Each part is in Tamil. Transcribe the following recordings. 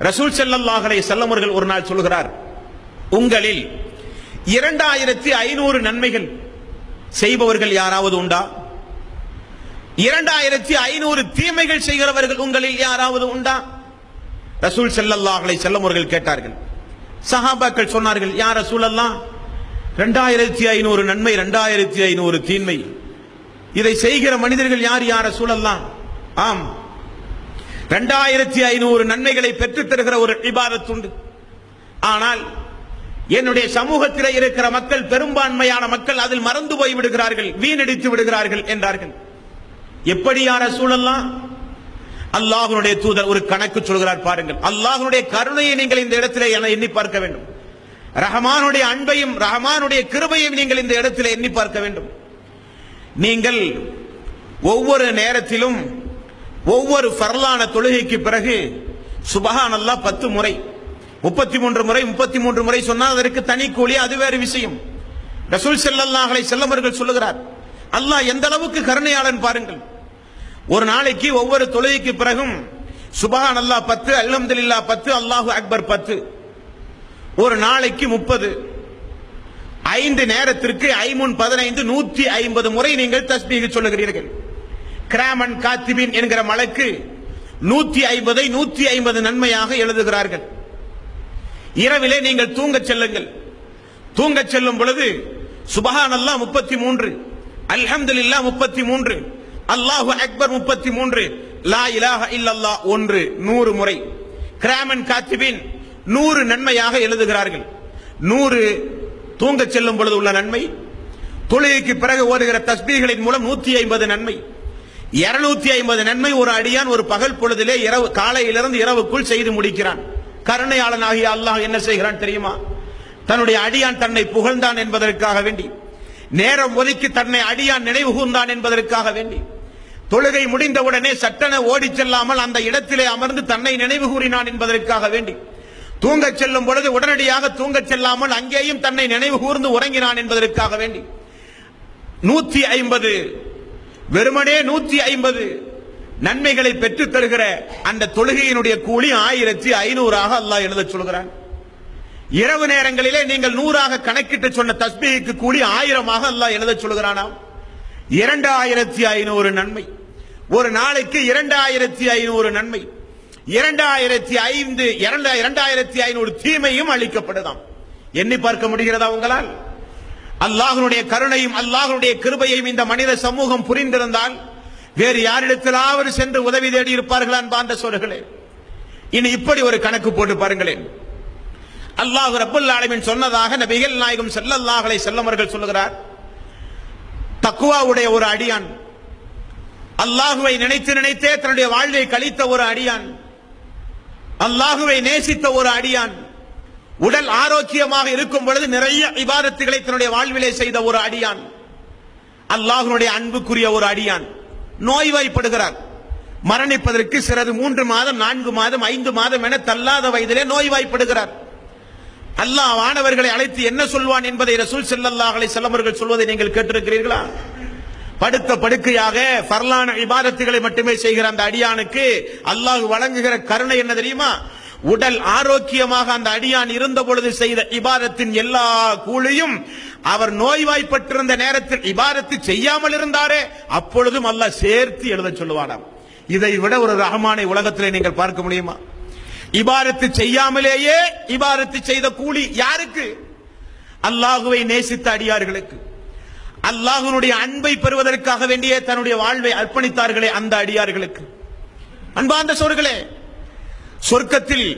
ரசூல் செல்லல்லாஹலை செல்லமர்கள் ஒரு நாள் சொல்கிறார் உங்களில் இரண்டாயிரத்தி ஐநூறு நன்மைகள் செய்பவர்கள் யாராவது உண்டா? இரண்டாயிரத்தி ஐநூறு தீமைகள் செய்கிறவர்கள் உங்களில் யாராவது உண்டா? ரசூல் செல்லல்லாஹலை செல்லமர்கள் கேட்டார்கள். சஹாபாக்கள் சொன்னார்கள் யார் ரசூல் அல்லா ரெண்டாயிரத்தி ஐநூறு நன்மை ரெண்டாயிரத்தி ஐநூறு தீன்மை இதை செய்கிற மனிதர்கள் யார் யார் சூழல்லாம் ஆம் ரெண்டாயிரத்தி ஐநூறு நன்மைகளை பெற்றுத் தருகிற ஒரு இபாதத் உண்டு ஆனால் என்னுடைய சமூகத்தில் இருக்கிற மக்கள் பெரும்பான்மையான மக்கள் அதில் மறந்து போய் விடுகிறார்கள் வீணடித்து விடுகிறார்கள் என்றார்கள். எப்படியான சூழல்லாம் அல்லாஹனுடைய தூதர் ஒரு கணக்கு சொல்கிறார் பாருங்கள். அல்லாஹனுடைய கருணையை நீங்கள் இந்த இடத்திலே என எண்ணி பார்க்க வேண்டும். ரஹமானுடைய அன்பையும் ரஹமானுடைய கிருபையும் நீங்கள் இந்த இடத்தில் எண்ணி பார்க்க வேண்டும். நீங்கள் ஒவ்வொரு நேரத்திலும் ஒவ்வொரு ஃபர்லான தொழுகைக்கு பிறகு சுபஹான் அல்லாஹ் பத்து முறை. முப்பத்தி மூன்று முறை முப்பத்தி மூன்று முறை சொன்னால் அதற்கு தனி கூலி அது வேறு விஷயம். ரசூல் செல்லல்லாஹலை செல்லவர்கள் சொல்லுகிறார் அல்லாஹ் எந்த அளவுக்கு கருணையாளன் பாருங்கள். ஒரு நாளைக்கு ஒவ்வொரு தொழுகைக்கு பிறகும் சுபஹான் அல்லாஹ் பத்து அல்ஹம்துலில்லாஹ் பத்து அல்லாஹு அக்பர் பத்து. ஒரு நாளைக்கு முப்பது. ஐந்து நேரத்திற்கு ஐமுன் பதினைந்து நூற்றி ஐம்பது முறை நீங்கள் தஸ்மீக சொல்லுகிறீர்கள். கிராமன் காத்திபின் என்கிற மலைக்கு நூற்றி ஐம்பதை நூற்றி ஐம்பது நன்மையாக எழுதுகிறார்கள். இரவிலே நீங்கள் தூங்கச் செல்லுங்கள். தூங்கச் செல்லும் பொழுது சுபஹான் அல்லாஹ் முப்பத்தி மூன்று அல்ஹம்துல்லா முப்பத்தி மூன்று அல்லாஹு அக்பர் முப்பத்தி மூன்று லா இலாஹ இல்லல்லா ஒன்று நூறு முறை. கிராமன் காத்திபின் நூறு நன்மையாக எழுதுகிறார்கள். நூறு தூங்கச் செல்லும் பொழுது உள்ள நன்மை தொழுகைக்கு பிறகு ஓடுகிற தஸ்பீகளின் மூலம் நூத்தி ஐம்பது நன்மை. இருநூத்தி ஐம்பது நன்மை ஒரு அடியான் ஒரு பகல் பொழுதிலே இரவு காலையிலிருந்து இரவுக்குள் செய்து முடிக்கிறான். கருணையாளன் ஆகிய அல்லாஹ் என்ன செய்கிறான் தெரியுமா? தன்னுடைய அடியான் தன்னை புகழ்ந்தான் என்பதற்காக வேண்டி நேரம் ஒதுக்கி தன்னை அடியான் நினைவு கூர்ந்தான் என்பதற்காக வேண்டி தொழுகை முடிந்தவுடனே சட்டென ஓடிச் செல்லாமல் அந்த இடத்திலே அமர்ந்து தன்னை நினைவு கூறினான் என்பதற்காக வேண்டி தூங்கச் செல்லும் பொழுது உடனடியாக தூங்கச் செல்லாமல் அங்கேயும் தன்னை நினைவு கூர்ந்து உறங்கினான் என்பதற்காக வேண்டி நூத்தி ஐம்பது வெறுமனே நூத்தி ஐம்பது நன்மைகளை பெற்றுத் தருகிற அந்த தொழுகையினுடைய கூலி ஆயிரத்தி ஐநூறாக அல்லாஹ் எழுதச் சொல்கிறான். இரவு நேரங்களிலே நீங்கள் நூறாக கணக்கிட்டு சொன்ன தஸ்பீக்கு கூலி ஆயிரமாக அல்லாஹ் எழுதச் சொல்கிறானாம் இரண்டாயிரத்தி ஐநூறு நன்மை. ஒரு நாளைக்கு இரண்டாயிரத்தி ஐநூறு நன்மை. இரண்டாயிரத்தி ஐந்து இரண்டாயிரத்தி ஐநூறு தீமையும் அளிக்கப்படுதாம். எண்ணி பார்க்க முடிகிறதா உங்களால்? அல்லாஹனுடைய கருணையும் அல்லாஹனுடைய கிருபையும் இந்த மனித சமூகம் புரிந்திருந்தால் வேறு யாரிடத்திலாவது சென்று உதவி தேடி இருப்பார்களா அன்பார்ந்த சோர்களே இனி இப்படி ஒரு கணக்கு போட்டு பாருங்களேன். அல்லாஹ் ரப்பல் ஆலமீன் சொன்னதாக நபிகள் நாயகம் செல்லல்லாஹலை செல்லமர்கள் சொல்லுகிறார். தக்குவாவுடைய ஒரு அடியான் அல்லாஹுவை நினைத்து நினைத்தே தன்னுடைய வாழ்வை கழித்த ஒரு அடியான் அல்லாஹுவை நேசித்த ஒரு அடியான் உடல் ஆரோக்கியமாக இருக்கும் பொழுது நிறைய விவாதத்துகளை தன்னுடைய வாழ்விலே செய்த ஒரு அடியான். அல்லாஹனுடைய அன்புக்குரிய ஒரு அடியான். நோய்வாய்ப்படுகிறார். மரணிப்பதற்கு சிறிது மூன்று மாதம் நான்கு மாதம் ஐந்து மாதம் என தள்ளாத வயதிலே நோய்வாய்ப்படுகிறார். அல்லாஹ் வானவர்களை அழைத்து என்ன சொல்வான் என்பதை ரசூல் செல்லல்லாஹலை செல்லவர்கள் சொல்வதை நீங்கள் கேட்டிருக்கிறீர்களா? படுத்த படுக்கையாக பரலான இபாதத்துகளை மட்டுமே செய்கிற அந்த அடியானுக்கு அல்லாஹ் வழங்குகிற கருணை என்ன தெரியுமா? உடல் ஆரோக்கியமாக அந்த அடியான் இருந்த பொழுது செய்த இபாதத்தின் எல்லா கூலியும் அவர் நோய்வாய்ப்பட்டிருந்த நேரத்தில் இபாதத்து செய்யாமல் இருந்தாரே அப்பொழுதும் அல்லாஹ் சேர்த்து எழுத சொல்லுவாராம் இதை விட ஒரு ரஹமானை உலகத்திலே நீங்கள் பார்க்க முடியுமா? இபாரத்து செய்யாமலேயே இபாரத்து செய்த கூலி யாருக்கு? அல்லாஹுவை நேசித்த அடியார்களுக்கு. அல்லாஹுனுடைய அன்பை பெறுவதற்காக வேண்டிய தன்னுடைய வாழ்வை அர்ப்பணித்தார்களே அந்த அடியார்களுக்கு. அன்பார்ந்த சோர்களே சொர்க்கத்தில்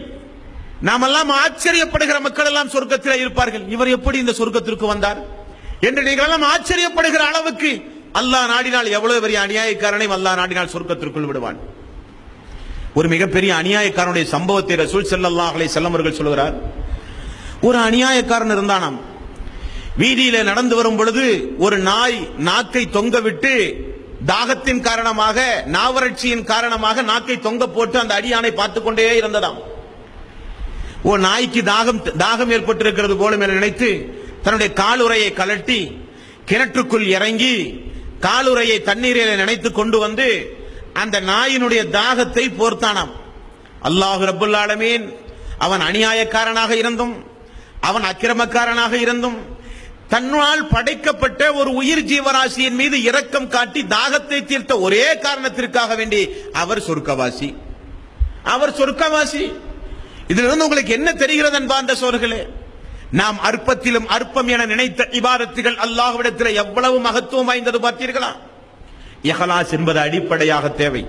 நாமெல்லாம் ஆச்சரியப்படுகிற மக்கள் எல்லாம் சொர்க்கத்தில் இருப்பார்கள். இவர் எப்படி இந்த சொர்க்கத்திற்கு வந்தார்? என்று நீங்கள் எல்லாம் ஆச்சரியப்படுகிற அளவுக்கு அல்லாஹ் நாடினால் எவ்வளவு பெரிய அநியாயக்காரனை அல்லாஹ் நாடினால் சொர்க்கத்திற்குள் விடுவான். ஒரு மிகப்பெரிய அநியாயக்காரனுடைய சம்பவத்தை ரசூல் ஸல்லல்லாஹு செல்லமர்கள் வஸல்லம் சொல்கிறார் ஒரு அநியாயக்காரன் இருந்தானாம். வீதியில நடந்து வரும் பொழுது ஒரு நாய் நாக்கை தொங்க விட்டு தாகத்தின் காரணமாக நாவறட்சியின் காரணமாக நாக்கை தொங்க போட்டு அந்த அடியானை பார்த்து கொண்டே இருந்ததாம். ஓ நாய்க்கு தாகம் தாகம் ஏற்பட்டிருக்கிறது போல என நினைத்து தன்னுடைய காலுறையை கலட்டி கிணற்றுக்குள் இறங்கி காலுறையை தண்ணீரில் நினைத்து கொண்டு வந்து அந்த நாயினுடைய தாகத்தை போர்த்தானாம். அல்லாஹு ரபுல்லாலமீன் அவன் அநியாயக்காரனாக இருந்தும் அவன் அக்கிரமக்காரனாக இருந்தும் தன்னால் படைக்கப்பட்ட ஒரு உயிர் ஜீவராசியின் மீது இரக்கம் காட்டி தாகத்தை தீர்த்த ஒரே காரணத்திற்காக வேண்டி அவர் சொர்க்கவாசி. அவர் சொர்க்கவாசி. இதிலிருந்து உங்களுக்கு என்ன தெரிகிறது அன்பார்ந்த சோர்களே? நாம் அற்பத்திலும் அற்பம் என நினைத்த இபாரத்துகள் அல்லாஹ்விடத்தில் எவ்வளவு மகத்துவம் வாய்ந்தது பார்த்தீர்களா? இஹலாஸ் என்பது அடிப்படையாக தேவை.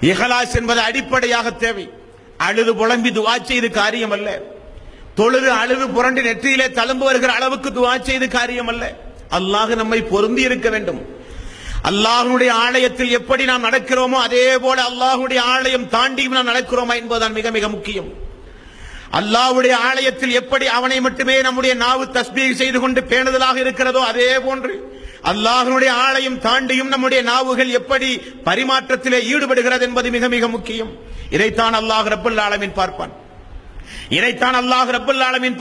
இஹலாஸ் என்பது அடிப்படையாக தேவை. அழுது புலம்பி துவா செய்து காரியம் அல்ல. தொழுது அழுது புரண்டு நெற்றியிலே தழும்பு வருகிற அளவுக்கு துவா செய்து காரியம் அல்ல அல்லாஹ் நம்மை பொருந்தி இருக்க வேண்டும். அல்லாஹ்வுடைய ஆலயத்தில் எப்படி நாம் நடக்கிறோமோ அதே போல அல்லாஹ்வுடைய ஆலயம் தாண்டியும் நாம் நடக்கிறோமா என்பதுதான் மிக மிக முக்கியம். அல்லாஹ்வுடைய ஆலயத்தில் எப்படி அவனை மட்டுமே நம்முடைய நாவு தஸ்பீக் செய்து கொண்டு பேணுதலாக இருக்கிறதோ அதே போன்று அல்லாஹனுடைய ஆலயம் தாண்டியும் நம்முடைய நாவுகள் எப்படி பரிமாற்றத்திலே ஈடுபடுகிறது என்பது மிக மிக முக்கியம். இதைத்தான் அல்லாஹ் ரப்பல் ஆலமின் பார்ப்பான். இதைத்தான் அல்லாஹ் ரபுல்லாலமின்